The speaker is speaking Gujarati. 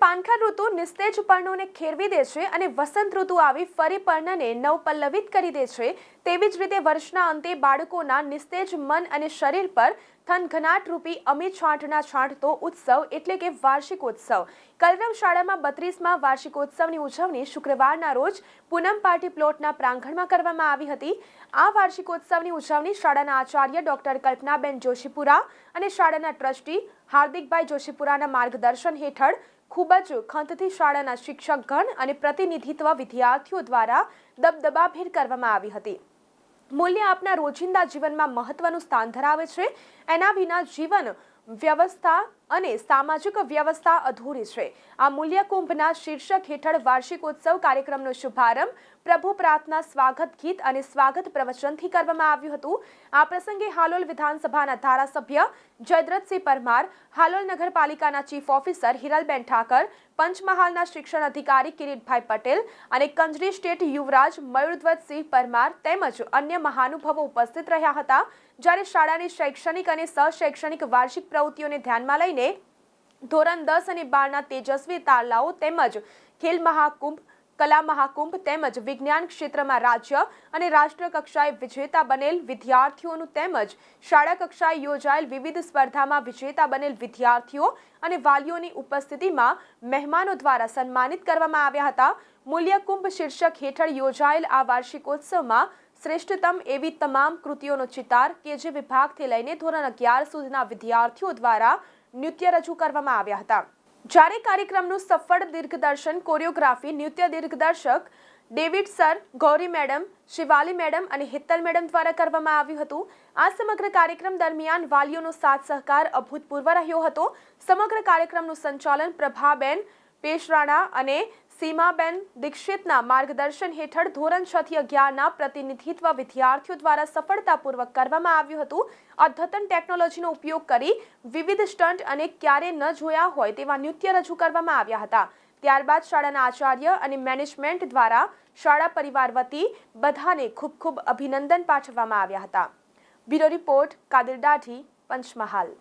પાનખર ઋતુ નિસ્તેજ પર્ણોને ખેરવી દે છે અને વસંત ઋતુ આવી ફરી પર્ણને નવપલ્લવિત કરી દે છે, તેવી જ રીતે વર્ષના અંતે બાળકોના નિસ્તેજ મન અને શરીર પર થનઘનાટ રૂપી અમિત છાંટના છાંટતો ઉત્સવ એટલે કે વાર્ષિકોત્સવ. કલરવ શાળામાં બત્રીસમાં વાર્ષિકોત્સવની ઉજવણી શુક્રવારના રોજ પૂનમ પાર્ટી પ્લોટના પ્રાંગણમાં કરવામાં આવી હતી. આ વાર્ષિકોત્સવની ઉજવણી શાળાના આચાર્ય ડોક્ટર કલ્પનાબેન જોશીપુરા અને શાળાના ટ્રસ્ટી હાર્દિકભાઈ જોશીપુરાના માર્ગદર્શન હેઠળ ખૂબ જ ખંતથી શાળાના શિક્ષકગણ અને પ્રતિનિધિત્વ વિદ્યાર્થીઓ દ્વારા દબદબાભેર કરવામાં આવી હતી. મૂલ્ય આપના રોજિંદા જીવનમાં મહત્વનું સ્થાન ધરાવે છે. એના વિના જીવન વ્યવસ્થા અને સામાજિક વ્યવસ્થા અધૂરી છે. આ મૂલ્ય કુંભના શીર્ષક હેઠળ વાર્ષિકોત્સવ કાર્યક્રમનો શુભારંભ, પ્રભુ પ્રાર્થના સ્વાગત ગીત અને સ્વાગત પ્રવચનથી કરવામાં આવ્યું હતું. આ પ્રસંગે હાલોલ વિધાનસભાના ધારાસભ્ય જયદ્રથસિંહ પરમાર, હાલોલ નગરપાલિકાના ચીફ ઓફિસર હિરલબેન ઠાકર, પંચમહાલના શિક્ષણ અધિકારી કિરીટભાઈ પટેલ અને કંજરી સ્ટેટ યુવરાજ મયુરધ્વજસિંહ પરમાર તેમજ અન્ય મહાનુભાવો ઉપસ્થિત રહ્યા હતા. જ્યારે શાળાની શૈક્ષણિક અને સશૈક્ષણિક વાર્ષિક પ્રવૃત્તિઓને ધ્યાનમાં લઈને ધોરણ દસ અને બારના તેજસ્વી તારલાઓ તેમજ ખેલ મહાકુંભ, કલા મહાકુંભ તેમજ વિજ્ઞાન ક્ષેત્રમાં રાજ્ય અને રાષ્ટ્ર કક્ષાએ વિજેતા બનેલ વિદ્યાર્થીઓનું તેમજ શાળા કક્ષાએ યોજાયેલ વિવિધ સ્પર્ધામાં વિજેતા બનેલ વિદ્યાર્થીઓ અને વાલીઓની ઉપસ્થિતિમાં મહેમાનો દ્વારા સન્માનિત કરવામાં આવ્યા હતા. મૂલ્યકુંભ શીર્ષક હેઠળ યોજાયેલ આ વાર્ષિકોત્સવમાં શ્રેષ્ઠતમ એવી તમામ કૃતિઓનો ચિતાર કે જે વિભાગથી લઈને ધોરણ અગિયાર સુધીના વિદ્યાર્થીઓ દ્વારા નૃત્ય રજૂ કરવામાં આવ્યા હતા. જ્યારે કાર્યક્રમનું સફળ દિગ્દર્શન કોરિયોગ્રાફી નૃત્ય દિગ્દર્શક David sir, Gauri madam, Shivali madam અને હિત્તલ મેડમ દ્વારા કરવામાં આવ્યું હતું. આ સમગ્ર કાર્યક્રમ દરમિયાન વાલીઓનો સાથ સહકાર અભૂતપૂર્વ રહ્યો હતો. સમગ્ર કાર્યક્રમનું સંચાલન પ્રભાબેન પેશરાણા અને સીમાબેન દીક્ષિતના માર્ગદર્શન હેઠળ ધોરણ છ થી અગિયારના પ્રતિનિધિત્વ વિદ્યાર્થીઓ દ્વારા સફળતાપૂર્વક કરવામાં આવ્યું હતું. અદ્યતન ટેકનોલોજીનો ઉપયોગ કરી વિવિધ સ્ટન્ટ અને ક્યારે ન જોયા હોય તેવા નૃત્ય રજૂ કરવામાં આવ્યા હતા. ત્યારબાદ શાળાના આચાર્ય અને મેનેજમેન્ટ દ્વારા શાળા પરિવાર વતી બધાને ખૂબ ખૂબ અભિનંદન પાઠવવામાં આવ્યા હતા. બ્યુરો રિપોર્ટ, કાદિર દાઢી, પંચમહાલ.